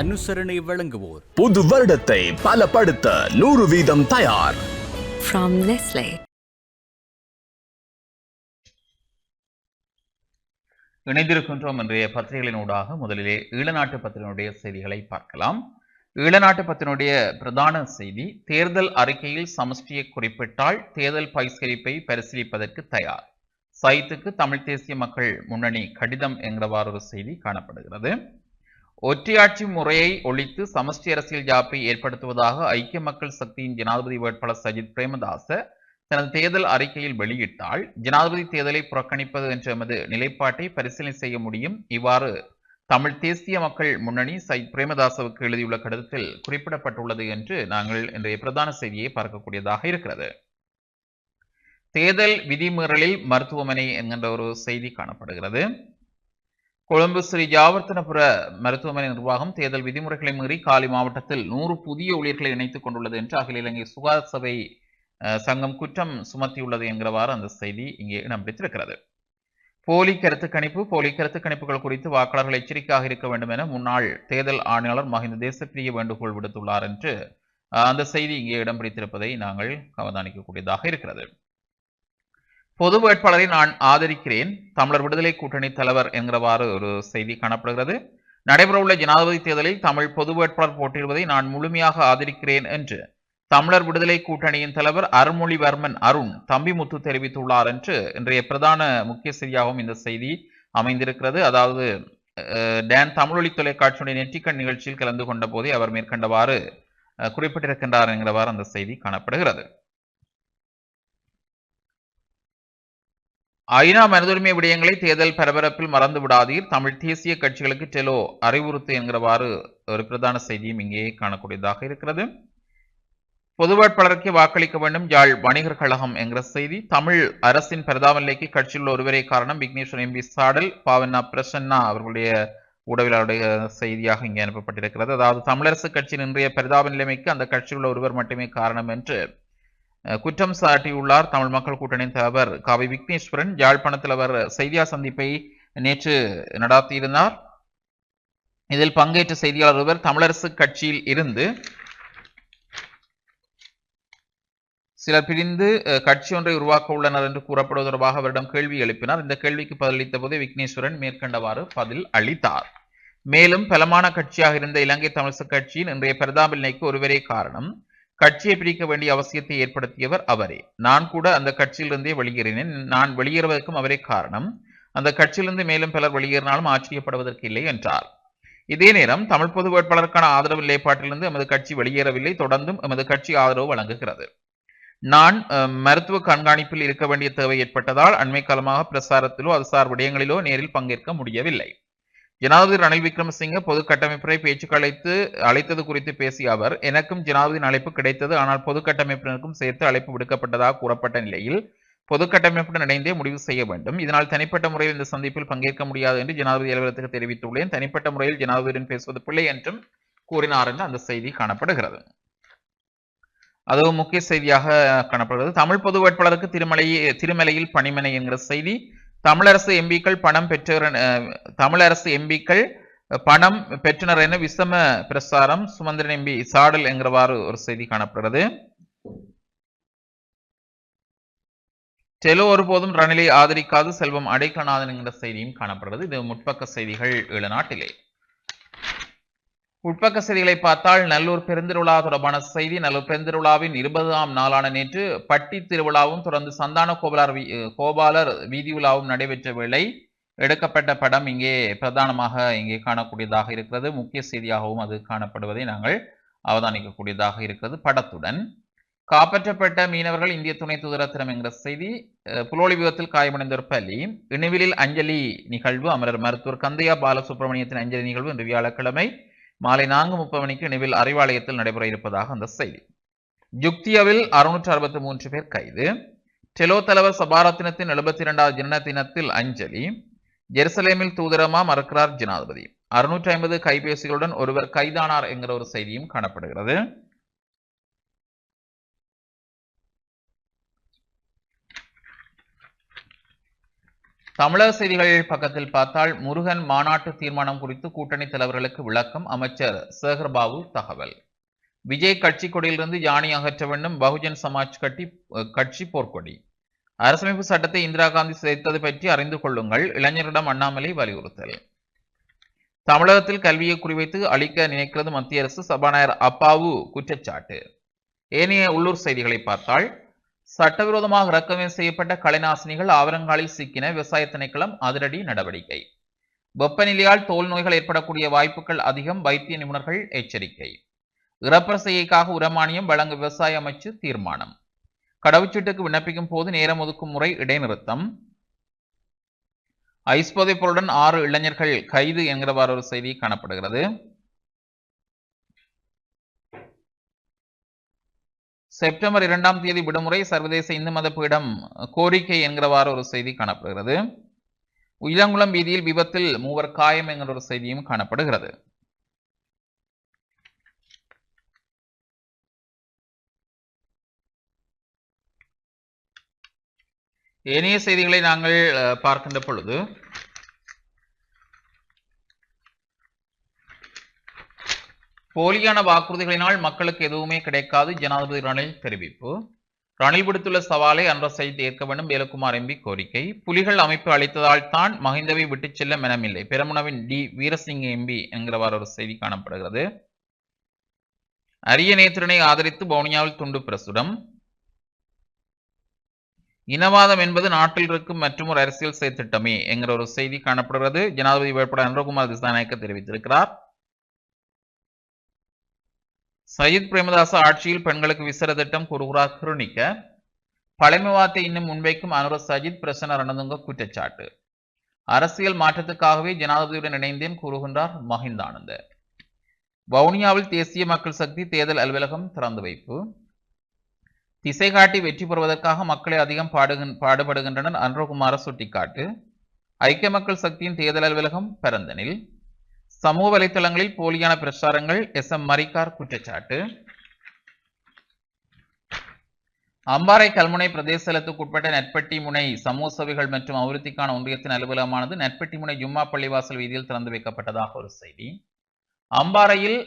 அனுசரணை வழங்குவோர். புது வருடத்தை பலப்படுத்த நூறு வீதம் தயார். From Nestle. இணைந்திருக்கின்றோம் இன்றைய பத்திரிகைகளின் ஊடாக. முதலிலே ஈழநாட்டு பத்திரிகையினுடைய செய்திகளை பார்க்கலாம். ஈழநாட்டு பத்திரிகையினுடைய பிரதான செய்தி தேர்தல் அறிக்கையில் சமஷ்டியை குறிப்பிட்டால் தேர்தல் பகிஷ்கரிப்பை பரிசீலிப்பதற்கு தயார். சைத்துக்கு தமிழ் தேசிய மக்கள் முன்னணி கடிதம் என்கிறவாறு ஒரு செய்தி காணப்படுகிறது. ஒற்றையாட்சி முறையை ஒழித்து சமஷ்டி அரசியல் ஜாப்பை ஏற்படுத்துவதாக ஐக்கிய மக்கள் சக்தியின் ஜனாதிபதி வேட்பாளர் சஜித் பிரேமதாச தனது தேர்தல் அறிக்கையில் வெளியிட்டால் ஜனாதிபதி தேர்தலை புறக்கணிப்பது என்ற எமது நிலைப்பாட்டை பரிசீலனை செய்ய முடியும். இவ்வாறு தமிழ் தேசிய மக்கள் முன்னணி சஜித் பிரேமதாசவுக்கு எழுதியுள்ள கடிதத்தில் குறிப்பிடப்பட்டுள்ளது என்று நாங்கள் இன்றைய பிரதான செய்தியை பார்க்கக்கூடியதாக இருக்கிறது. தேர்தல் விதிமீறலில் மருத்துவமனை என்கின்ற ஒரு செய்தி காணப்படுகிறது. கொழும்பு ஸ்ரீ ஜாவர்த்தனபுர மருத்துவமனை நிர்வாகம் தேர்தல் விதிமுறைகளை மீறி காலி மாவட்டத்தில் நூறு புதிய ஊழியர்களை இணைத்துக் கொண்டுள்ளது என்று அகில இலங்கை சுகாதார சபை சங்கம் குற்றம் சுமத்தியுள்ளது என்கிறவாறு அந்த செய்தி இங்கே இடம் பிடித்திருக்கிறது. போலி கருத்து கணிப்பு போலி கருத்து கணிப்புகள் குறித்து வாக்காளர்கள் எச்சரிக்கையாக இருக்க வேண்டும் என முன்னாள் தேர்தல் ஆணையாளர் மஹிந்த தேசப்பிரிய வேண்டுகோள் விடுத்துள்ளார் என்று அந்த செய்தி இங்கே இடம் பிடித்திருப்பதை நாங்கள் அவதானிக்கக்கூடியதாக இருக்கிறது. பொது வேட்பாளரை நான் ஆதரிக்கிறேன். தமிழர் விடுதலை கூட்டணி தலைவர் என்கிறவாறு ஒரு செய்தி காணப்படுகிறது. நடைபெறவுள்ள ஜனாதிபதி தேர்தலில் தமிழ் பொது வேட்பாளர் போட்டியிடுவதை நான் முழுமையாக ஆதரிக்கிறேன் என்று தமிழர் விடுதலை கூட்டணியின் தலைவர் அருள்மொழிவர்மன் அருண் தம்பிமுத்து தெரிவித்துள்ளார் என்று இன்றைய பிரதான முக்கிய செய்தியாகவும் இந்த செய்தி அமைந்திருக்கிறது. அதாவது டேன் தமிழொலி தொலைக்காட்சியுடைய நெற்றிக்கண் நிகழ்ச்சியில் கலந்து கொண்ட போதே அவர் மேற்கண்டவாறு குறிப்பிட்டிருக்கின்றார் என்கிறவாறு அந்த செய்தி காணப்படுகிறது. ஐநா மனிதுரிமை விடயங்களை தேர்தல் பரபரப்பில் மறந்து விடாதீர். தமிழ் தேசிய கட்சிகளுக்கு டெலோ அறிவுறுத்து என்கிறவாறு ஒரு பிரதான செய்தியும் இங்கே காணக்கூடியதாக இருக்கிறது. பொது வேட்பாளருக்கு வாக்களிக்க வேண்டும் யாழ் வணிகர் கழகம் என்கிற செய்தி. தமிழ் அரசின் பிரதாமநிலைக்கு கட்சியில் உள்ள ஒருவரே காரணம் விக்னேஸ்வரன் எம்பி சாடல் பாவண்ணா பிரசன்னா அவர்களுடைய ஊடகவியலாளருடைய செய்தியாக இங்கே அனுப்பப்பட்டிருக்கிறது. அதாவது தமிழரசு கட்சியின் இன்றைய பரிதாப நிலைமைக்கு அந்த கட்சியில் உள்ள ஒருவர் மட்டுமே காரணம் என்று குற்றம் சாட்டியுள்ளார் தமிழ் மக்கள் கூட்டணி தலைவர் காவி விக்னேஸ்வரன். யாழ்ப்பாணத்தில் அவர் செய்தியாளர் சந்திப்பை நேற்று நடாத்தியிருந்தார். இதில் பங்கேற்ற செய்தியாளர் ஒருவர் தமிழரசு கட்சியில் இருந்து சிலர் பிரிந்து கட்சி ஒன்றை உருவாக்க உள்ளனர் என்று கூறப்படுவது தொடர்பாக அவரிடம் கேள்வி எழுப்பினார். இந்த கேள்விக்கு பதிலளித்த போது விக்னேஸ்வரன் மேற்கண்டவாறு பதில் அளித்தார். மேலும் பலமான கட்சியாக இருந்த இலங்கை தமிழரசு கட்சியின் இன்றைய பிரதாப நிலைக்கு ஒருவரே காரணம். கட்சியை பிரிக்க வேண்டிய அவசியத்தை ஏற்படுத்தியவர் அவரே. நான் கூட அந்த கட்சியிலிருந்தே வெளியேறினேன். நான் வெளியேறுவதற்கும் அவரே காரணம். அந்த கட்சியிலிருந்து மேலும் பலர் வெளியேறினாலும் ஆச்சரியப்படுவதற்கு இல்லை என்றார். இதே நேரம் தமிழ் பொது வேட்பாளருக்கான ஆதரவு நிலைப்பாட்டிலிருந்து எமது கட்சி வெளியேறவில்லை. தொடர்ந்தும் எமது கட்சி ஆதரவு வழங்குகிறது. நான் அஹ், மருத்துவ கண்காணிப்பில் இருக்க வேண்டிய தேவை ஏற்பட்டதால் அண்மை காலமாக பிரசாரத்திலோ அது சார் விடயங்களிலோ நேரில் பங்கேற்க முடியவில்லை. ஜனாதிபதி ரணில் விக்ரமசிங்க பொது கட்டமைப்பினை பேச்சுக்கு அழைத்து அழைத்தது குறித்து பேசிய அவர் எனக்கும் ஜனாதிபதியின் அழைப்பு கிடைத்தது ஆனால் பொது கட்டமைப்பினருக்கும் சேர்த்து அழைப்பு விடுக்கப்பட்டதாக கூறப்பட்ட நிலையில் பொது கட்டமைப்புடன் இணைந்தே முடிவு செய்ய வேண்டும். இதனால் தனிப்பட்ட முறையில் இந்த சந்திப்பில் பங்கேற்க முடியாது என்று ஜனாதிபதி அலுவலகத்துக்கு தெரிவித்துள்ளேன். தனிப்பட்ட முறையில் ஜனாதிபதியுடன் பேசுவது பிள்ளை என்றும் கூறினார் என்று அந்த செய்தி காணப்படுகிறது. அதுவும் முக்கிய செய்தியாக காணப்படுகிறது. தமிழ் பொது வேட்பாளருக்கு திருமலை திருமலையில் பணிமனை என்கிற செய்தி தமிழரசு எம்பிக்கள் பணம் பெற்ற தமிழரசு எம்பிக்கள் பணம் பெற்றனர் என விசம பிரசாரம் சுமந்திரன் எம்பி சாடல் என்கிறவாறு ஒரு செய்தி காணப்படுகிறது. டெலோ ஒருபோதும் ரணிலை ஆதரிக்காது செல்வம் அடைக்கநாதன் என்கிற செய்தியும் காணப்படுகிறது. இது முற்பக்க செய்திகள் ஏழு நாட்டிலே உட்பக்க செய்திகளை பார்த்தால் நல்லூர் பெருந்திருவிழா தொடர்பான செய்தி நல்லூர் பெருந்திருவிழாவின் இருபதாம் நாளான நேற்று பட்டி திருவிழாவும் தொடர்ந்து சந்தான கோபாலர் வீ- கோபாலர் வீதி உலாவும் நடைபெற்ற வேளை எடுக்கப்பட்ட படம் இங்கே பிரதானமாக இங்கே காணக்கூடியதாக இருக்கிறது. முக்கிய செய்தியாகவும் அது காணப்படுவதை நாங்கள் அவதானிக்கக்கூடியதாக இருக்கிறது. படத்துடன் காப்பாற்றப்பட்ட மீனவர்கள் இந்திய துணை தூதரத்தினம் என்கிற செய்தி புலோலி விபத்தில் காயமடைந்தோர் பலி இணைவிலில் அஞ்சலி நிகழ்வு அமரர் மருத்துவர் கந்தையா பாலசுப்ரமணியத்தின் அஞ்சலி நிகழ்வு இன்று வியாழக்கிழமை மாலை நான்கு முப்பது மணிக்கு நிவில் அறிவாலயத்தில் நடைபெற இருப்பதாக அந்த செய்தி. யுக்தியாவில் அறுநூற்று அறுபத்தி மூன்று பேர் கைது. டெலோ தலைவர் சபாரத்தினத்தின் எழுபத்தி இரண்டாவது ஜனன தினத்தில் அஞ்சலி. ஜெருசலேமில் தூதரமா மறுக்கிறார் ஜனாதிபதி. அறுநூற்றி ஐம்பது கைபேசிகளுடன் ஒருவர் கைதானார் என்கிற ஒரு செய்தியும் காணப்படுகிறது. தமிழக செய்திகள் பக்கத்தில் பார்த்தால் முருகன் மாநாட்டு தீர்மானம் குறித்து கூட்டணி தலைவர்களுக்கு விளக்கம் அமைச்சர் சேகர்பாபு தகவல். விஜய் கட்சி கொடியிலிருந்து யானை அகற்ற வேண்டும் பகுஜன் சமாஜ் கட்டி கட்சி போர்க்கொடி. அரசமைப்பு சட்டத்தை இந்திரா காந்தி சிதைத்தது பற்றி அறிந்து கொள்ளுங்கள் இளைஞரிடம் அண்ணாமலை வலியுறுத்தல். தமிழகத்தில் கல்வியை குறிவைத்து அளிக்க நினைக்கிறது மத்திய அரசு சபாநாயகர் அப்பாவு குற்றச்சாட்டு. ஏனைய உள்ளூர் செய்திகளை பார்த்தால் சட்டவிரோதமாக இறக்குமதி செய்யப்பட்ட கலைநாசினிகள் ஆவரங்காலில் சிக்கின விவசாய திணைக்களம் அதிரடி நடவடிக்கை. வெப்பநிலையால் தோல் நோய்கள் ஏற்படக்கூடிய வாய்ப்புகள் அதிகம் வைத்திய நிபுணர்கள் எச்சரிக்கை. இறப்பர் உரமானியம் வழங்க விவசாய அமைச்சு தீர்மானம். கடவுச்சீட்டுக்கு விண்ணப்பிக்கும் போது நேரம் ஒதுக்கும் முறை இடைநிறுத்தம். ஐஸ் போதைப் பொருளுடன் ஆறு இளைஞர்கள் கைது என்கிறவாறு ஒரு செய்தி காணப்படுகிறது. செப்டம்பர் இரண்டாம் தேதி விடுமுறை சர்வதேச இந்து மத பீடம் கோரிக்கை என்கிறவாறு ஒரு செய்தி காணப்படுகிறது. இளங்குளம் வீதியில் விபத்தில் மூவர் காயம் என்கிற ஒரு செய்தியும் காணப்படுகிறது. ஏனைய செய்திகளை நாங்கள் பார்க்கின்ற பொழுது போலியான வாக்குறுதிகளினால் மக்களுக்கு எதுவுமே கிடைக்காது ஜனாதிபதி ரணில் தெரிவிப்பு. ரணில் விடுத்துள்ள சவாலை அன்றசை சைத் ஏற்க வேண்டும் வேலுக்குமார் எம்பி கோரிக்கை. புலிகள் அமைப்பு அளித்ததால் தான் மஹிந்தவை விட்டுச் செல்ல மனமில்லை. பெரமுனவின் டி வீரசிங் எம்பி என்கிறவாறு ஒரு செய்தி காணப்படுகிறது. அரிய நேத்திரனை ஆதரித்து வவுனியாவில் துண்டு பிரசுரம். இனவாதம் என்பது நாட்டில் இருக்கும் மற்றும் ஒரு அரசியல் செயற்திட்டமே என்கிற ஒரு செய்தி காணப்படுகிறது. ஜனாதிபதி வேட்பாளர் அன்றகுமார் திசாநாயக்க தெரிவித்திருக்கிறார். சயித் பிரேமதாச ஆட்சியில் பெண்களுக்கு விசர திட்டம் கூறுகிறார் கிருணிக்க பழமைவாத்தை இன்னும் முன்வைக்கும் அனுர சஜித் பிரசன்ன ரணதுங்க குற்றச்சாட்டு. அரசியல் மாற்றத்துக்காகவே ஜனாதிபதியுடன் இணைந்தேன் கூறுகின்றார் மஹிந்தானந்த வவுனியாவில் தேசிய மக்கள் சக்தி தேர்தல் அலுவலகம் திறந்து வைப்பு. திசை காட்டி வெற்றி பெறுவதற்காக மக்களை அதிகம் பாடுகின் பாடுபடுகின்றனர் அன்றகுமார சுட்டிக்காட்டு. ஐக்கிய மக்கள் சக்தியின் தேர்தல் அலுவலகம் பிறந்தனில் சமூக வலைத்தளங்களில் போலியான பிரச்சாரங்கள் எஸ் எம் மரிக்கார் குற்றச்சாட்டு. அம்பாறை கல்முனை பிரதேசத்துக்குட்பட்ட நெற்பட்டி முனை சமூக சேவைகள் மற்றும் அபிவிருத்திக்கான ஒன்றியத்தின் அலுவலகமானது நெற்பட்டி முனை ஜும்மா பள்ளிவாசல் வீதியில் திறந்து வைக்கப்பட்டதாக ஒரு செய்தி. அம்பாறையில்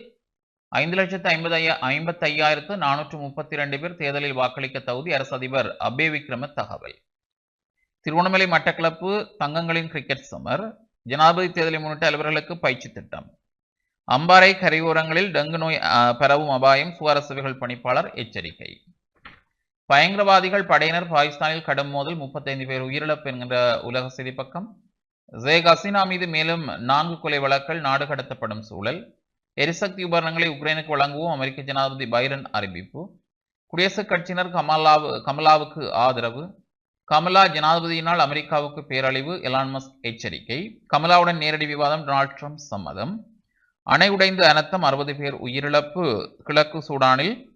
ஐந்து லட்சத்து ஐம்பது ஐம்பத்தி ஐயாயிரத்து நானூற்று முப்பத்தி ரெண்டு பேர் தேர்தலில் வாக்களிக்க தகுதி அரசு அதிபர் அபே விக்ரம தகவல். திருவண்ணாமலை மட்டக்களப்பு தங்கங்களின் கிரிக்கெட் சமர். ஜனாதிபதி தேர்தலை முன்னிட்டு அலுவலர்களுக்கு பயிற்சி திட்டம். அம்பாறை கரையோரங்களில் டெங்கு நோய் அஹ், பரவும் அபாயம் சுகாதார பணிப்பாளர் எச்சரிக்கை. பயங்கரவாதிகள் படையினர் பாகிஸ்தானில் கடும் மோதல் முப்பத்தைந்து பேர் உயிரிழப்பு என்கின்ற உலக செய்தி பக்கம். ஜேக் ஹசீனா மீது மேலும் நான்கு கொலை வழக்கள் நாடு கடத்தப்படும் சூழல். எரிசக்தி உபகரணங்களை உக்ரைனுக்கு வழங்குவோம் அமெரிக்க ஜனாதிபதி பைடன் அறிவிப்பு. குடியரசுக் கட்சியினர் கமலாவு கமலாவுக்கு ஆதரவு. கமலா ஜனாதிபதியினால் அமெரிக்காவுக்கு பேரழிவு எலான்மஸ் எச்சரிக்கை. கமலாவுடன் நேரடி விவாதம் டொனால்ட் ட்ரம்ப் சம்மதம். அணை உடைந்து அனர்த்தம் அறுபது பேர் உயிரிழப்பு. கிழக்கு சூடானில்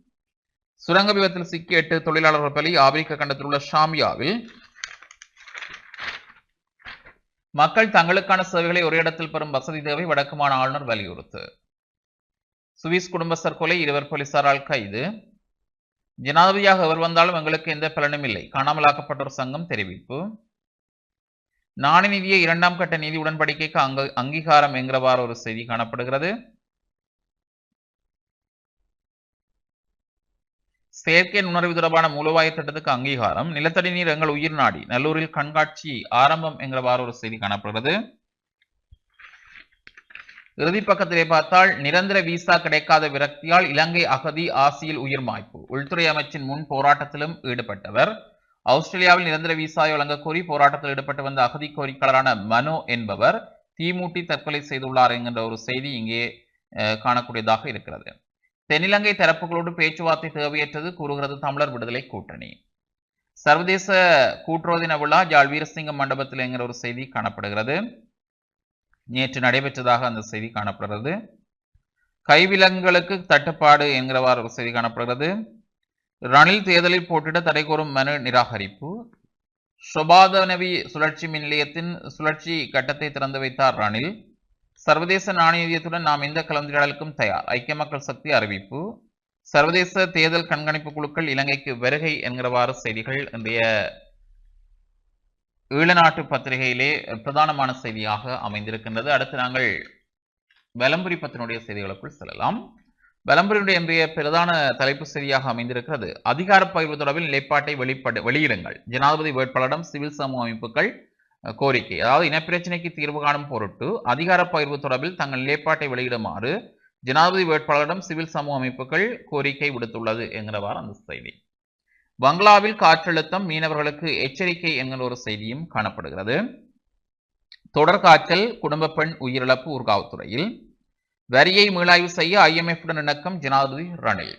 சுரங்க விபத்தில் சிக்கி எட்டு தொழிலாளர்கள் பலி ஆப்பிரிக்க கண்டத்தில் உள்ள ஷாமியாவில். மக்கள் தங்களுக்கான சேவைகளை ஒரு இடத்தில் பெறும் வசதி தேவை வடக்குமான ஆளுநர் வலியுறுத்து. சுவிஸ் குடும்ப கொலை இருவர் போலீசாரால் கைது. ஜனாதிபதியாக அவர் வந்தாலும் எங்களுக்கு எந்த பலனும் இல்லை. காணாமலாக்கப்பட்டோர் சங்கம் தெரிவிப்பு. நாணய இரண்டாம் கட்ட நிதி உடன்படிக்கைக்கு அங்க அங்கீகாரம் என்கிறவாறு ஒரு செய்தி காணப்படுகிறது. செயற்கை நுணர்வு தொடர்பான மூலவாய திட்டத்துக்கு அங்கீகாரம். நிலத்தடி நீர் எங்கள் உயிர் நாடி. நல்லூரில் கண்காட்சி ஆரம்பம் என்கிறவாறு ஒரு செய்தி காணப்படுகிறது. இறுதி பக்கத்திலே பார்த்தால் நிரந்தர விசா கிடைக்காத விரக்தியால் இலங்கை அகதி ஆசியில் உயிர் மாய்ப்பு. உள்துறை அமைச்சின் முன் போராட்டத்திலும் ஈடுபட்டவர். ஆஸ்திரேலியாவில் நிரந்தர விசாயை வழங்கக்கோரி போராட்டத்தில் ஈடுபட்டு வந்த அகதி கோரிக்கையாளரான மனோ என்பவர் தீமூட்டி தற்கொலை செய்துள்ளார் என்கின்ற ஒரு செய்தி இங்கே காணக்கூடியதாக இருக்கிறது. தென்னிலங்கை தரப்புகளோடு பேச்சுவார்த்தை தேவையற்றது கூறுகிறது தமிழர் விடுதலை கூட்டணி. சர்வதேச கூட்டுறவு தின விழா ஜாழ் வீரசிங்கம் மண்டபத்தில் என்கிற ஒரு செய்தி காணப்படுகிறது. நேற்று நடைபெற்றதாக அந்த செய்தி காணப்படுகிறது. கைவிலங்குகளுக்கு தட்டுப்பாடு என்கிறவாறு ஒரு செய்தி காணப்படுகிறது. ரணில் தேர்தலில் போட்டிட தடை கோரும் மனு நிராகரிப்பு. சுபாதனவி சுழற்சி மின் நிலையத்தின் சுழற்சி கட்டத்தை திறந்து வைத்தார் ரணில். சர்வதேச நாணயத்துடன் நாம் எந்த கலந்துரையாடலுக்கும் தயார். ஐக்கிய மக்கள் சக்தி அறிவிப்பு. சர்வதேச தேர்தல் கண்காணிப்பு குழுக்கள் இலங்கைக்கு வருகை என்கிறவாறு செய்திகள் இன்றைய ஈழநாட்டு பத்திரிகையிலே பிரதானமான செய்தியாக அமைந்திருக்கின்றது. அடுத்து நாங்கள் வலம்புரி பத்தினுடைய செய்திகளுக்குள் செல்லலாம். வலம்புரியுடைய இன்றைய பிரதான தலைப்பு செய்தியாக அமைந்திருக்கிறது. அதிகார பகிர்வு தொடர்பில் நிலைப்பாட்டை வெளிப்பட வெளியிடுங்கள். ஜனாதிபதி வேட்பாளரிடம் சிவில் சமூக அமைப்புகள் கோரிக்கை. அதாவது இனப்பிரச்சினைக்கு தீர்வு காணும் பொருட்டு அதிகார பகிர்வு தொடர்பில் தங்கள் நிலைப்பாட்டை வெளியிடுமாறு ஜனாதிபதி வேட்பாளரிடம் சிவில் சமூக அமைப்புகள் கோரிக்கை விடுத்துள்ளது என்கிறவாறு அந்த செய்தி. பங்களாவில் காற்றழுத்தம் மீனவர்களுக்கு எச்சரிக்கை என்கிற ஒரு செய்தியும் காணப்படுகிறது. தொடர் காய்ச்சல் குடும்ப பெண் உயிரிழப்பு ஊர்காவத்துறையில் வரியை மீளாய்வு செய்ய ஐஎம்எஃப்டன் இணக்கம் ஜனாதிபதி ரணில்.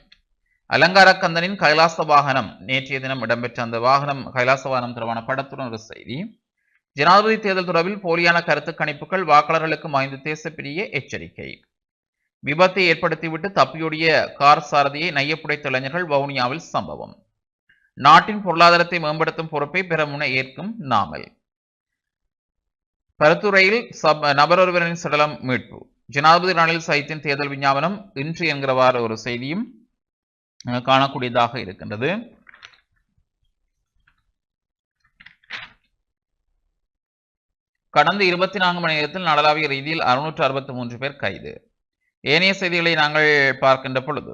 அலங்காரக்கந்தனின் கைலாச வாகனம். நேற்றைய தினம் இடம்பெற்ற அந்த வாகனம் கைலாச வாகனம் தொடர்பான படத்துடன் ஒரு செய்தி. ஜனாதிபதி தேர்தல் தொடர்பில் போலியான கருத்து கணிப்புகள் வாக்காளர்களுக்கு மறைந்த தேசப்பிரிய எச்சரிக்கை. விபத்தை ஏற்படுத்திவிட்டு தப்பியோடிய கார் சாரதியை நையப்புடைத்த இளைஞர்கள் வவுனியாவில் சம்பவம். நாட்டின் பொருளாதாரத்தை மேம்படுத்தும் பொறுப்பை பெறமுன ஏற்கும் நாமல். பருத்துறையில் சப் நபரொருவரின் சடலம் மீட்பு. ஜனாதிபதி ரணில் சைத்தின் தேர்தல் விஞ்ஞாபனம் இன்று என்கிறவாறு ஒரு செய்தியும் காணக்கூடியதாக இருக்கின்றது. கடந்த இருபத்தி நான்கு மணி நேரத்தில் நாடளாவிய ரீதியில் அறுநூற்று அறுபத்தி மூன்று பேர் கைது. ஏனைய செய்திகளை நாங்கள் பார்க்கின்ற பொழுது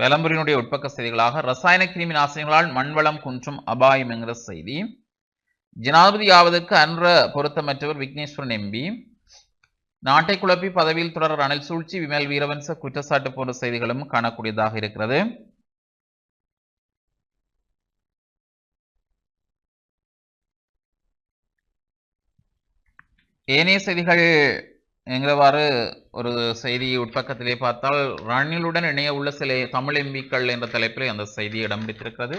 வெலம்புரியினுடைய உட்பக்க செய்திகளாக ரசாயன கிருமி நாசினிகளால் மண்வளம் குன்றும் அபாயம் என்கிற செய்தி. ஜனாதிபதி ஆவதற்கு அன்ற பொருத்தமற்றவர் விக்னேஸ்வரன் எம்பி நாட்டை குழப்பி பதவியில் தொடர் அணில் சூழ்ச்சி விமல் வீரவன்ச குற்றச்சாட்டு போன்ற செய்திகளும் காணக்கூடியதாக இருக்கிறது. ஏனைய செய்திகள் என்கிறவாறு ஒரு செய்தி உட்பக்கத்திலே பார்த்தால் ரணிலுடன் இணைய உள்ள சில தமிழ் எம்பிக்கள் என்ற தலைப்பில் அந்த செய்தி இடம் பிடித்திருக்கிறது.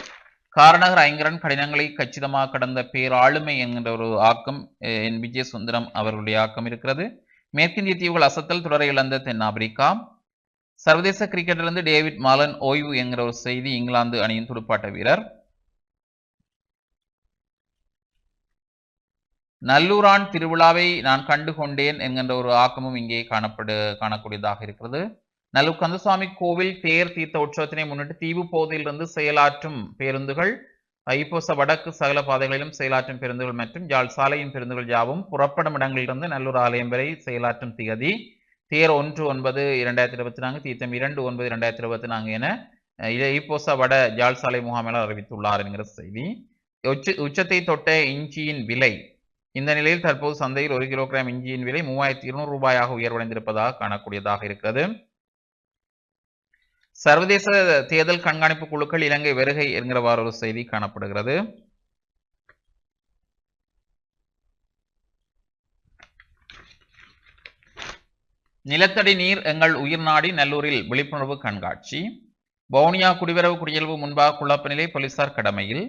காரணகர் ஐங்கரன் கடினங்களை கச்சிதமாக கடந்த பேராளுமை என்கின்ற ஒரு ஆக்கம் என் விஜய சுந்தரம் அவர்களுடைய ஆக்கம் இருக்கிறது. மேற்கிந்திய தீவுகள் அசத்தல் தொடரை இழந்த தென்னாப்பிரிக்கா. சர்வதேச கிரிக்கெட்டிலிருந்து டேவிட் மாலன் ஓய்வு என்கிற ஒரு செய்தி இங்கிலாந்து அணியின் துடுப்பாட்ட வீரர். நல்லூரான் திருவிழாவை நான் கண்டு கொண்டேன் என்கின்ற ஒரு ஆக்கமும் இங்கே காணப்படு காணக்கூடியதாக இருக்கிறது. நல்லூர் கந்தசாமி கோவில் தேர் தீர்த்த உற்சவத்தினை முன்னிட்டு தீவு பகுதியிலிருந்து செயலாற்றும் பேருந்துகள் ஐப்போச வடக்கு சகல பாதைகளிலும் செயலாற்றும் பேருந்துகள் மற்றும் யாழ் சாலையின் பேருந்துகள் யாவும் புறப்படும் இடங்களிலிருந்து நல்லூர் ஆலயம் வரை செயலாற்றும் திகதி. தேர் ஒன்று ஒன்பது இரண்டாயிரத்தி இருபத்தி நான்கு தீர்த்தம் இரண்டு ஒன்பது இரண்டாயிரத்தி இருபத்தி நான்கு என அஹ், வட யாழ் சாலை முகாமையாளர் அறிவித்துள்ளார் என்கிற செய்தி. உச்ச உச்சத்தை தொட்ட இஞ்சியின் விலை இந்த நிலையில் தற்போது சந்தையில் ஒரு கிலோகிராம் இஞ்சியின் விலை மூவாயிரத்தி இருநூறு ரூபாயாக உயர்வடைந்திருப்பதாக காணக்கூடியதாக இருக்கிறது. சர்வதேச தேர்தல் கண்காணிப்பு குழுக்கள் இலங்கை வருகை என்கிறவாறு ஒரு செய்தி காணப்படுகிறது. நிலத்தடி நீர் எங்கள் உயிர் நாடி நல்லூரில் விழிப்புணர்வு கண்காட்சி. வவுனியா குடிவரவு குடியல்வு முன்பாக குழப்ப நிலை போலீசார் கடமையில்.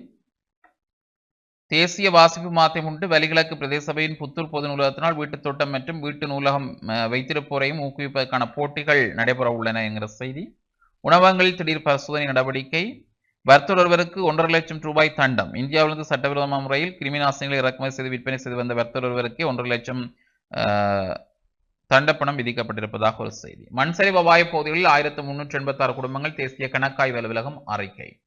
தேசிய வாசிப்பு மாத்தை முன்னிட்டு வலிகிழக்கு பிரதேச சபையின் புத்தூர் பொது நூலகத்தினால் வீட்டுத் தோட்டம் மற்றும் வீட்டு நூலகம் வைத்திருப்போரையும் ஊக்குவிப்பதற்கான போட்டிகள் நடைபெற உள்ளன என்கிற செய்தி. உணவகங்களில் திடீர் பரிசோதனை நடவடிக்கை. வர்த்தொருவருக்கு ஒருவருக்கு ஒன்றரை லட்சம் ரூபாய் தண்டம். இந்தியாவிலிருந்து சட்டவிரோதமான முறையில் கிருமி நாசினிகளை இறக்குமதி செய்து விற்பனை செய்து வந்த வர்த்தகர் ஒன்றரை லட்சம் தண்டப்பணம் விதிக்கப்பட்டிருப்பதாக ஒரு செய்தி. மண்சரிவு அபாய பகுதிகளில் ஆயிரத்து முன்னூற்றி எண்பத்தி ஆறு குடும்பங்கள் தேசிய கணக்காய்வு அலுவலகம் அறிக்கை.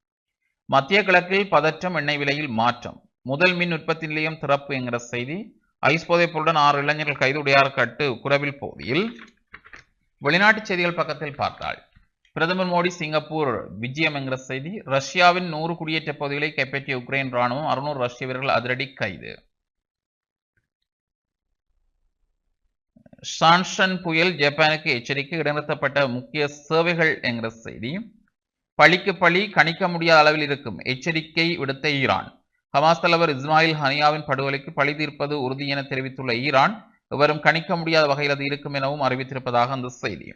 மத்திய கிழக்கில் பதற்றம் எண்ணெய் விலையில் மாற்றம். முதல் மின் உற்பத்தி நிலையம் திறப்பு என்கிற செய்தி. ஐஸ் போதைப் பொருளுடன் ஆறு இளைஞர்கள் கைது உடையார் கட்டு குரவில் பகுதியில் வெளிநாட்டு செய்திகள் பக்கத்தில் பார்த்தால் பிரதமர் மோடி சிங்கப்பூர் விஜயம் என்கிற செய்தி. ரஷ்யாவின் நூறு குடியேற்ற பகுதிகளை கைப்பற்றிய உக்ரைன் ராணுவம் அறுநூறு ரஷ்ய வீரர்கள் அதிரடி கைது. சான்ஷன் புயல் ஜப்பானுக்கு எச்சரிக்கை இடைநிறுத்தப்பட்ட முக்கிய சேவைகள் என்கிற செய்தி. பழிக்கு பழி கணிக்க முடியாத அளவில் இருக்கும் எச்சரிக்கை விடுத்த ஈரான். ஹமாஸ் தலைவர் இஸ்மாயில் ஹனியாவின் படுகொலைக்கு பழி தீர்ப்பது உறுதி என தெரிவித்துள்ள ஈரான் இவரும் கணிக்க முடியாத வகையில் அது இருக்கும் எனவும் அறிவித்திருப்பதாக அந்த செய்தி.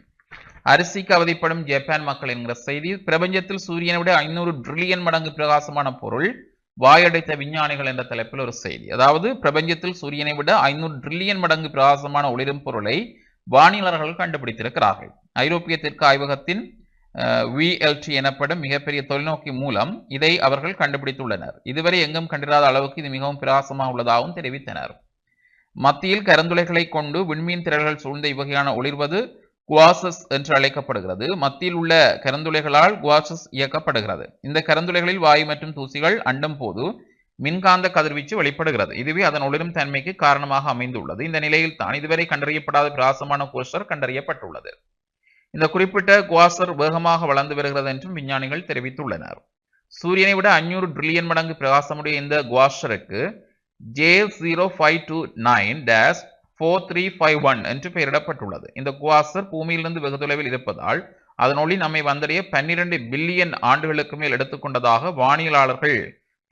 அரிசிக்கு அவதிப்படும் ஜப்பான் மக்கள் என்கிற செய்தி பிரபஞ்சத்தில் சூரியனை விட ஐநூறு ட்ரில்லியன் மடங்கு பிரகாசமான பொருள் வாயடைத்த விஞ்ஞானிகள் என்ற தலைப்பில் ஒரு செய்தி. அதாவது பிரபஞ்சத்தில் சூரியனை விட ஐநூறு ட்ரில்லியன் மடங்கு பிரகாசமான ஒளிரும் பொருளை வானிலர்கள் கண்டுபிடித்திருக்கிறார்கள். ஐரோப்பிய தெற்கு ஆய்வகத்தின் விஎல்டி எனப்படும் மிகப்பெரிய தொலைநோக்கி மூலம் இதை அவர்கள் கண்டுபிடித்துள்ளனர். இதுவரை எங்கும் கண்டிராத அளவுக்கு இது மிகவும் பிரகாசமாக உள்ளதாகவும் தெரிவித்தனர். மத்தியில் கருந்துளைகளை கொண்டு விண்மீன் திரள்கள் சூழ்ந்த இவ்வகையான ஒளிர்வது குவாசஸ் என்று அழைக்கப்படுகிறது. மத்தியில் உள்ள கரந்துளைகளால் குவாசஸ் இயக்கப்படுகிறது. இந்த கரந்துளைகளில் வாயு மற்றும் தூசிகள் அண்டும் போது மின்காந்த கதிர்வீச்சு வெளிப்படுகிறது. இதுவே அதன் ஒளிரும் தன்மைக்கு காரணமாக அமைந்துள்ளது. இந்த நிலையில் தான் இதுவரை கண்டறியப்படாத பிரகாசமான கோஸ்டர் கண்டறியப்பட்டுள்ளது. இந்த குறிப்பிட்ட குவாசர் வேகமாக வளர்ந்து வருகிறது என்றும் விஞ்ஞானிகள் தெரிவித்துள்ளனர். சூரியனை விட அஞ்சூறு ட்ரில்லியன் மடங்கு பிரகாசமுடைய இந்த குவாஸ்டருக்கு J zero five two nine dash four three five one என்று பெயரிடப்பட்டுள்ளது. இந்த குவாசர் பூமியிலிருந்து வெகு தொலைவில் இருப்பதால் அதன் ஒளி நம்மை வந்தடைய பன்னிரண்டு பில்லியன் ஆண்டுகளுக்கு மேல் எடுத்துக்கொண்டதாக வானியலாளர்கள்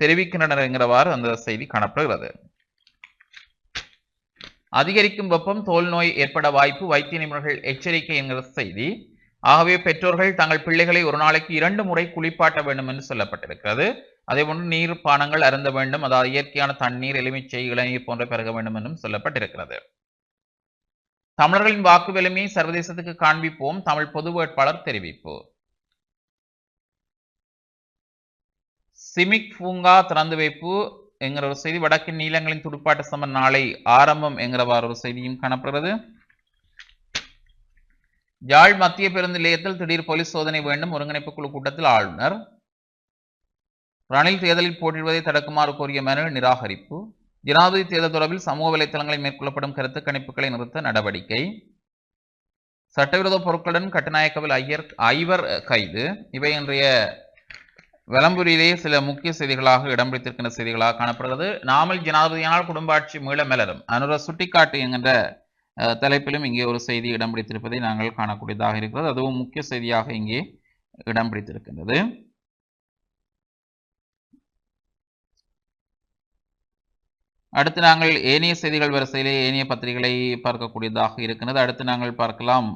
தெரிவிக்கின்றனர் என்கிறவாறு அந்த செய்தி காணப்படுகிறது. அதிகரிக்கும் வெப்பம் தோல் நோய் ஏற்பட வாய்ப்பு வைத்திய நிபுணர்கள் எச்சரிக்கை என்கிற செய்தி. ஆகவே பெற்றோர்கள் தங்கள் பிள்ளைகளை ஒரு நாளைக்கு இரண்டு முறை குளிப்பாட்ட வேண்டும் என்று சொல்லப்பட்டிருக்கிறது. அதேபோன்று நீர் பானங்கள் அருந்த வேண்டும் அதாவது இயற்கையான தண்ணீர் எலுமிச்சை இளநீர் போன்ற பெருக வேண்டும் என்றும் சொல்லப்பட்டிருக்கிறது. தமிழர்களின் வாக்கு வலிமையை சர்வதேசத்துக்கு காண்பிப்போம். தமிழ் பொது வேட்பாளர் தெரிவிப்பு. சிமிக் பூங்கா திறந்து வைப்பு. என்கிற ஒரு செய்தி. வடக்கின் நீளங்களின் துடுப்பாட்ட சமன் நாளை ஆரம்பம் என்கிறவாறு ஒரு செய்தியும் காணப்படுகிறது. யாழ் மத்திய பேருந்து நிலையத்தில் திடீர் போலீஸ் சோதனை வேண்டும். ஒருங்கிணைப்பு குழு கூட்டத்தில் ஆளுநர். ரணில் தேர்தலில் போட்டியிடுவதை தடுக்குமாறு கோரிய மனு நிராகரிப்பு. ஜனாதிபதி தேர்தல் தொடர்பில் சமூக வலைத்தளங்களில் மேற்கொள்ளப்படும் கருத்து கணிப்புகளை நிறுத்த நடவடிக்கை. சட்டவிரோத பொருட்களுடன் கட்டுநாயக்கவில் ஐயர் ஐவர் கைது. இவை இன்றைய விளம்புரியிலேயே சில முக்கிய செய்திகளாக இடம் பிடித்திருக்கின்ற செய்திகளாக காணப்படுகிறது. நாமல் ஜனாதிபதியானால் குடும்ப ஆட்சி மீள மலரும் அனுர சுட்டிக்காட்டு என்கின்ற தலைப்பிலும் இங்கே ஒரு செய்தி இடம் பிடித்திருப்பதை நாங்கள் காணக்கூடியதாக இருக்கிறது. அதுவும் முக்கிய செய்தியாக இங்கே இடம் பிடித்திருக்கின்றது. அடுத்து நாங்கள் ஏனைய செய்திகள் வரிசையிலே ஏனைய பத்திரிகைகளை பார்க்கக்கூடியதாக இருக்கிறது அடுத்து நாங்கள் பார்க்கலாம்.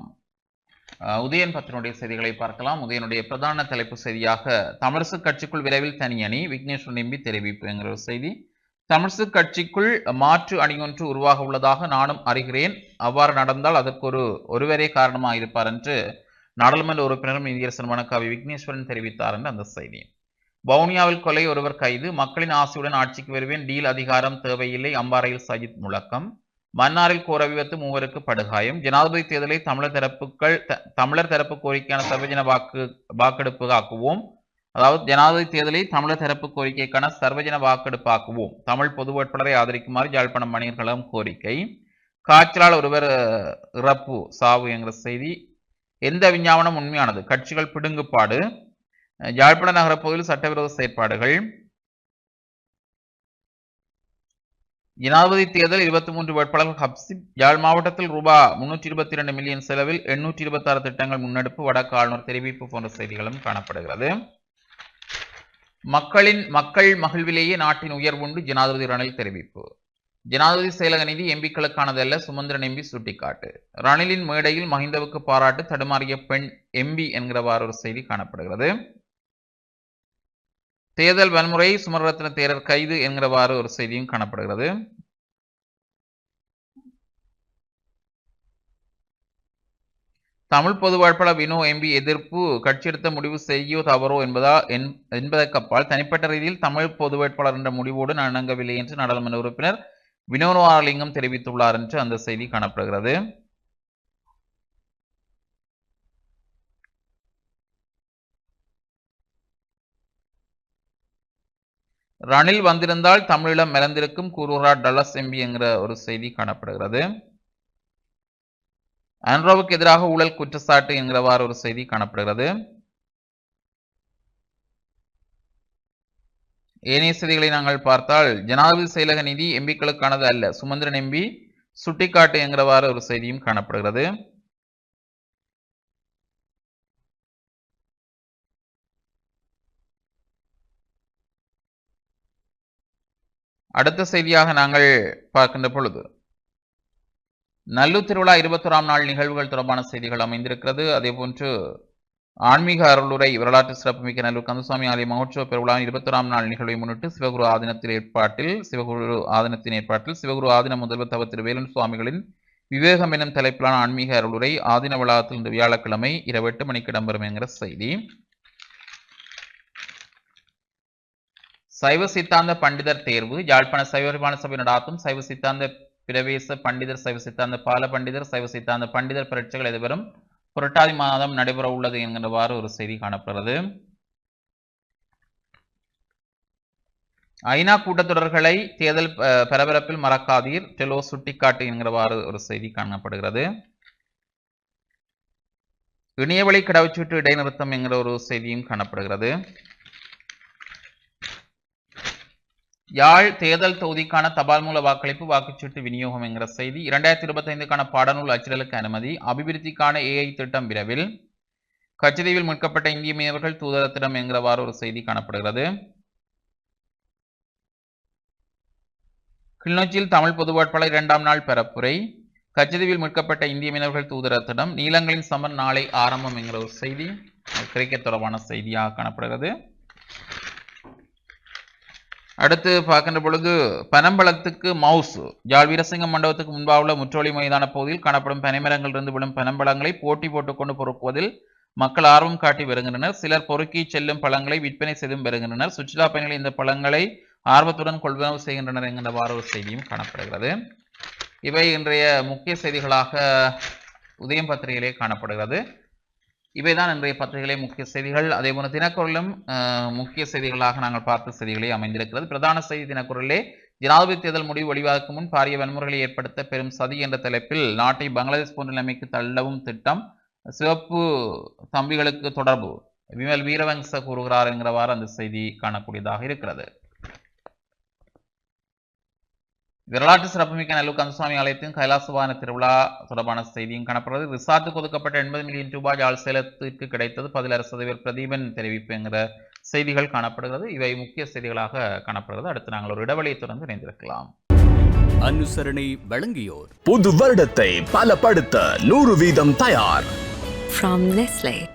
உதயன் பத்தினுடைய செய்திகளை பார்க்கலாம். உதயனுடைய பிரதான தலைப்பு செய்தியாக தமிழரசு கட்சிக்குள் விரைவில் தனி அணி விக்னேஸ்வர் நம்பி தெரிவிப்புங்கிற ஒரு செய்தி. தமிழரசு கட்சிக்குள் மாற்று அணி ஒன்று உருவாக உள்ளதாக நானும் அறிகிறேன். அவ்வாறு நடந்தால் அதற்கு ஒரு ஒருவரே காரணமாக இருப்பார் என்று நாடாளுமன்ற உறுப்பினரும் நீதியரசர் மணக்காவி விக்னேஸ்வரன் தெரிவித்தார் என்று அந்த செய்தி. வவுனியாவில் கொலை ஒருவர் கைது. மக்களின் ஆசையுடன் ஆட்சிக்கு வருவேன். டீல் அதிகாரம் தேவையில்லை. அம்பாறையில் சஜித் முழக்கம். மன்னாரில் கோர விபத்து மூவருக்கு படுகாயம். ஜனாதிபதி தேர்தலை தமிழர் தரப்புகள் த- தமிழர் தரப்பு கோரிக்கையான சர்வஜன வாக்கு வாக்கெடுப்பு ஆக்குவோம். அதாவது ஜனாதிபதி தேர்தலை தமிழர் தரப்பு கோரிக்கைக்கான சர்வஜன வாக்கெடுப்பு ஆக்குவோம். தமிழ் பொது வேட்பாளரை ஆதரிக்குமாறு யாழ்ப்பாணம் மணியர்களும் கோரிக்கை. காய்ச்சலால் ஒருவர் இறப்பு சாவு என்கிற செய்தி. எந்த விஞ்ஞாபனம் உண்மையானது? கட்சிகள் பிடுங்குப்பாடு அஹ், யாழ்ப்பாண நகர பகுதியில் சட்டவிரோத செயற்பாடுகள். ஜனாதிபதி தேர்தல் இருபத்தி மூன்று வேட்பாளர்கள் ஹப்சிப் யாழ் மாவட்டத்தில் ரூபா முன்னூற்றி இருபத்தி இரண்டு மில்லியன் செலவில் எண்ணூற்றி இருபத்தி ஆறு திட்டங்கள் முன்னெடுப்பு வடக்கு ஆளுநர் தெரிவிப்பு போன்ற செய்திகளும் காணப்படுகிறது. மக்களின் மக்கள் மகிழ்விலேயே நாட்டின் உயர்வுண்டு ஜனாதிபதி ரணில் தெரிவிப்பு. ஜனாதிபதி செயலக நிதி எம்பிக்களுக்கானதல்ல சுமந்திரன் எம்பி சுட்டிக்காட்டு. ரணிலின் மேடையில் மஹிந்தவுக்கு பாராட்டு தடுமாறிய பெண் எம்பி என்கிறவாறு ஒரு செய்தி காணப்படுகிறது. தேர்தல் வன்முறை சுமரரத்ன தேரர் கைது என்கிறவாறு ஒரு செய்தியும் காணப்படுகிறது. தமிழ் பொது வேட்பாளர் வினோ எம்பி எதிர்ப்பு கட்சி எடுத்த முடிவு செய்யோ தவறோ என்பதா என்- என்பதற்கப்பால் தனிப்பட்ட ரீதியில் தமிழ் பொது வேட்பாளர் என்ற முடிவோடு நான் இணங்கவில்லை என்று நாடாளுமன்ற உறுப்பினர் வினோதவாரலிங்கம் தெரிவித்துள்ளார் என்று அந்த செய்தி காணப்படுகிறது. ரணில் வந்திருந்தால் தமிழீழம் மலர்ந்திருக்கும் கூறுகிறார் டல்லஸ் எம்பி என்கிற ஒரு செய்தி காணப்படுகிறது. ஆண்ட்ரோவுக்கு எதிராக ஊழல் குற்றச்சாட்டு என்கிறவாறு ஒரு செய்தி காணப்படுகிறது. ஏனைய செய்திகளை நாங்கள் பார்த்தால் ஜனாதிபதி செயலக நிதி எம்பிக்களுக்கானது அல்ல சுமந்திரன் எம்பி சுட்டிக்காட்டு என்கிறவாறு ஒரு செய்தியும் காணப்படுகிறது. அடுத்த செய்தியாக நாங்கள் பார்க்கின்ற பொழுது நல்லூர் திருவிழா இருபத்தோராம் நாள் நிகழ்வுகள் தொடர்பான செய்திகள் அமைந்திருக்கிறது. அதேபோன்று ஆன்மீக அருளுரை வரலாற்று சிறப்புமிக்க நல்லூர் கந்தசுவாமி ஆலய மகோற்சவ பெருவிழாவின் இருபத்தொராம் நாள் நிகழ்வை முன்னிட்டு சிவகுரு ஆதீனத்தின் ஏற்பாட்டில் சிவகுரு ஆதீனத்தின் ஏற்பாட்டில் சிவகுரு ஆதின முதல்வர் தவ திரு வேலன் சுவாமிகளின் விவேகம் எனும் தலைப்பிலான ஆன்மீக அருளுரை ஆதீன வளாகத்தில் இன்று வியாழக்கிழமை இரவு எட்டு மணிக்கு இடம்பெறும் என்கிற செய்தி. சைவ சித்தாந்த பண்டிதர் தேர்வு யாழ்ப்பாண சைவ சபை நடாத்தும் சைவ சித்தாந்த பிரவேச பண்டிதர் சைவ சித்தாந்த பால பண்டிதர் சைவ சித்தாந்த பண்டிதர் பரீட்சைகள் எதிர்வரும் புரட்டாதி மாதம் நடைபெற உள்ளது என்கிறவாறு ஒரு செய்தி காணப்படுகிறது. ஐநா கூட்டத்தொடர்களை தேர்தல் பரபரப்பில் மறக்காதீர் டெலோ சுட்டிக்காட்டு என்கிறவாறு ஒரு செய்தி காணப்படுகிறது. இணையவழி கடவுச்சீட்டு இடைநிறுத்தம் என்கிற ஒரு செய்தியும் காணப்படுகிறது. யாழ் தேர்தல் தொகுதிக்கான தபால் மூல வாக்களிப்பு வாக்குச்சீட்டு விநியோகம் என்கிற செய்தி இரண்டாயிரத்தி இருபத்தைந்துக்கான பாடநூல் அச்சிடலுக்கு அனுமதி. அபிவிருத்திக்கான ஏஐ திட்டம் விரைவில். கச்சதீவில் மீட்கப்பட்ட இந்திய மீனவர்கள் தூதரத்திடம் என்கிறவாறு ஒரு செய்தி காணப்படுகிறது. கிளிநொச்சியில் தமிழ் பொது வேட்பாளர் இரண்டாம் நாள் பரப்புரை கச்சதீவில் மீட்கப்பட்ட இந்திய மீனவர்கள் தூதரத்திடம் நீலங்களின் சமர் நாளை ஆரம்பம் என்கிற ஒரு செய்தி. கிரிக்கெட் தொடர்பான செய்தியாக காணப்படுகிறது. அடுத்து பார்க்கின்ற பொழுது பனம்பழத்துக்கு மவுஸ். ஜாழ் வீரசிங்கம் மண்டபத்துக்கு முன்பாக உள்ள முற்றொழி மைதான பகுதியில் காணப்படும் பனைமரங்களிலிருந்து விழும் பனம்பழங்களை போட்டி போட்டுக்கொண்டு பொறுக்குவதில் மக்கள் ஆர்வம் காட்டி வருகின்றனர். சிலர் பொறுக்கி செல்லும் பழங்களை விற்பனை செய்தும் வருகின்றனர். சுற்றுலா பயணிகள் இந்த பழங்களை ஆர்வத்துடன் கொள்வனவு செய்கின்றனர் என்கிற ஒரு செய்தியும் காணப்படுகிறது. இவை இன்றைய முக்கிய செய்திகளாக உதயம் பத்திரிகையிலே காணப்படுகிறது. இவைதான் இன்றைய பத்திரிகையிலே முக்கிய செய்திகள். அதே போல தினக்குரலும் முக்கிய செய்திகளாக நாங்கள் பார்த்த செய்திகளே அமைந்திருக்கிறது. பிரதான செய்தி தினக்குரலே ஜனாதிபதி தேர்தல் முடிவு வெளிவாக்கு முன் பாரிய வன்முறைகளை ஏற்படுத்த பெரும் சதி என்ற தலைப்பில் நாட்டை பங்களாதேஷ் போன்ற நிலைமைக்கு தள்ளவும் திட்டம் சிவப்பு தம்பிகளுக்கு தொடர்பு விமல் வீரவங்ச கூறுகிறார் என்கிறவாறு அந்த செய்தி காணக்கூடியதாக இருக்கிறது. வரலாற்று சிறப்புமிக்க நல்லூர் கந்தசுவாமி ஆலயத்தின் கைலாசவான திருவிழா தொடர்பான செய்தியும் காணப்படுகிறது. ரிசார்ட்டுக்கு ஒதுக்கப்பட்ட எண்பது மில்லியன் ரூபாய் யாழ் சேலத்திற்கு கிடைத்தது பதிலாறு சதவீத பிரதீபன் தெரிவிப்பு என்கிற செய்திகள் காணப்படுகிறது. இவை முக்கிய செய்திகளாக காணப்படுகிறது. அடுத்து நாங்கள் ஒரு இடைவெளியை தொடர்ந்து இணைந்திருக்கலாம். அனுசரணை வழங்கியோர். புது வருடத்தை பலப்படுத்த நூறு வீதம் தயார். From Nestle.